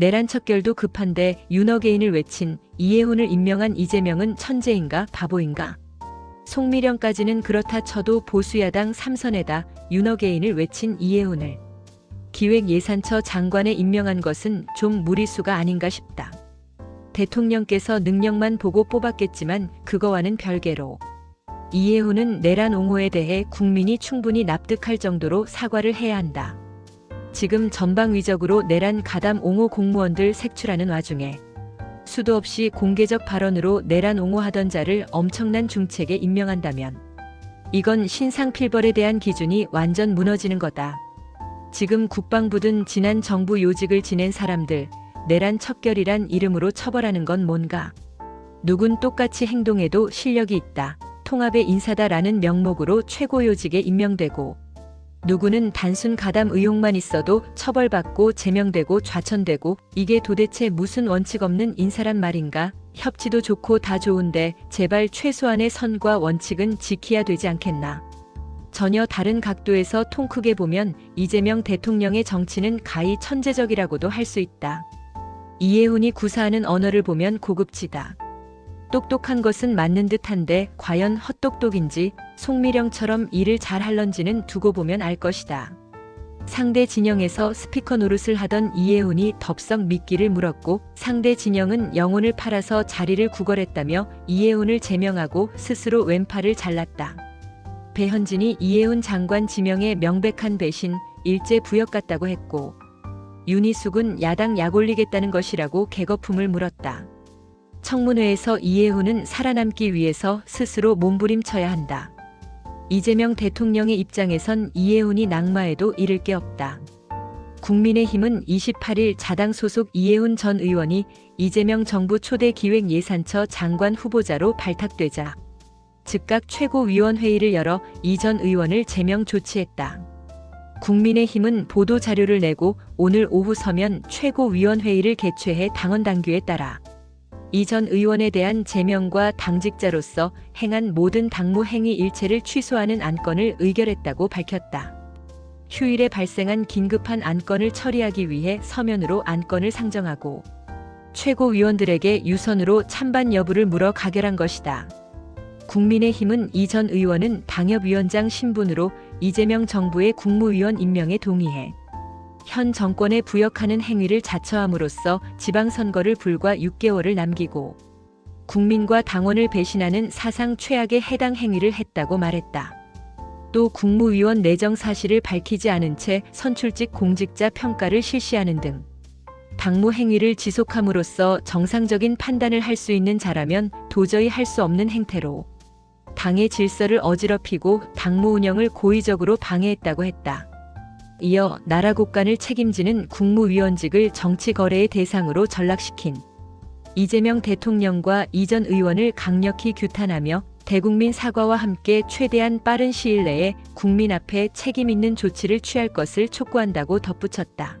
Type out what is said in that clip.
내란 척결도 급한데 윤어게인을 외친 이해훈을 임명한 이재명은 천재인가 바보인가? 송미령까지는 그렇다 쳐도 보수야당 삼선에다 윤어게인을 외친 이해훈을 기획예산처 장관에 임명한 것은 좀 무리수가 아닌가 싶다. 대통령께서 능력만 보고 뽑았겠지만 그거와는 별개로 이해훈은 내란 옹호에 대해 국민이 충분히 납득할 정도로 사과를 해야 한다. 지금 전방위적으로 내란 가담 옹호 공무원들 색출하는 와중에 수도 없이 공개적 발언으로 내란 옹호하던 자를 엄청난 중책에 임명한다면 이건 신상필벌에 대한 기준이 완전 무너지는 거다. 지금 국방부든 지난 정부 요직을 지낸 사람들 내란 척결이란 이름으로 처벌하는 건 뭔가? 누군 똑같이 행동해도 실력이 있다. 통합의 인사다라는 명목으로 최고 요직에 임명되고 누구는 단순 가담 의혹만 있어도 처벌받고 제명되고 좌천되고 이게 도대체 무슨 원칙 없는 인사란 말인가? 협치도 좋고 다 좋은데 제발 최소한의 선과 원칙은 지켜야 되지 않겠나? 전혀 다른 각도에서 통 크게 보면 이재명 대통령의 정치는 가히 천재적이라고도 할 수 있다. 이해훈이 구사하는 언어를 보면 고급지다. 똑똑한 것은 맞는 듯한데 과연 헛똑똑인지 송미령처럼 일을 잘 할런지는 두고 보면 알 것이다. 상대 진영에서 스피커 노릇을 하던 이해훈이 덥석 미끼를 물었고 상대 진영은 영혼을 팔아서 자리를 구걸했다며 이해훈을 제명하고 스스로 왼팔을 잘랐다. 배현진이 이해훈 장관 지명에 명백한 배신, 일제 부역 같다고 했고 윤희숙은 야당 약 올리겠다는 것이라고 개거품을 물었다. 청문회에서 이해훈은 살아남기 위해서 스스로 몸부림쳐야 한다. 이재명 대통령의 입장에선 이해훈이 낙마해도 잃을 게 없다. 국민의힘은 28일 자당 소속 이해훈 전 의원이 이재명 정부 초대 기획 예산처 장관 후보자로 발탁되자 즉각 최고위원회의를 열어 이 전 의원을 제명 조치했다. 국민의힘은 보도 자료를 내고 오늘 오후 서면 최고위원회의를 개최해 당원 당규에 따라 이 전 의원에 대한 제명과 당직자로서 행한 모든 당무 행위 일체를 취소하는 안건을 의결했다고 밝혔다. 휴일에 발생한 긴급한 안건을 처리하기 위해 서면으로 안건을 상정하고 최고위원들에게 유선으로 찬반 여부를 물어 가결한 것이다. 국민의힘은 이 전 의원은 당협위원장 신분으로 이재명 정부의 국무위원 임명에 동의해 현 정권에 부역하는 행위를 자처함으로써 지방선거를 불과 6개월을 남기고 국민과 당원을 배신하는 사상 최악의 해당 행위를 했다고 말했다. 또 국무위원 내정 사실을 밝히지 않은 채 선출직 공직자 평가를 실시하는 등 당무 행위를 지속함으로써 정상적인 판단을 할 수 있는 자라면 도저히 할 수 없는 행태로 당의 질서를 어지럽히고 당무 운영을 고의적으로 방해했다고 했다. 이어 나라 국간을 책임지는 국무위원직을 정치 거래의 대상으로 전락시킨 이재명 대통령과 이전 의원을 강력히 규탄하며 대국민 사과와 함께 최대한 빠른 시일 내에 국민 앞에 책임 있는 조치를 취할 것을 촉구한다고 덧붙였다.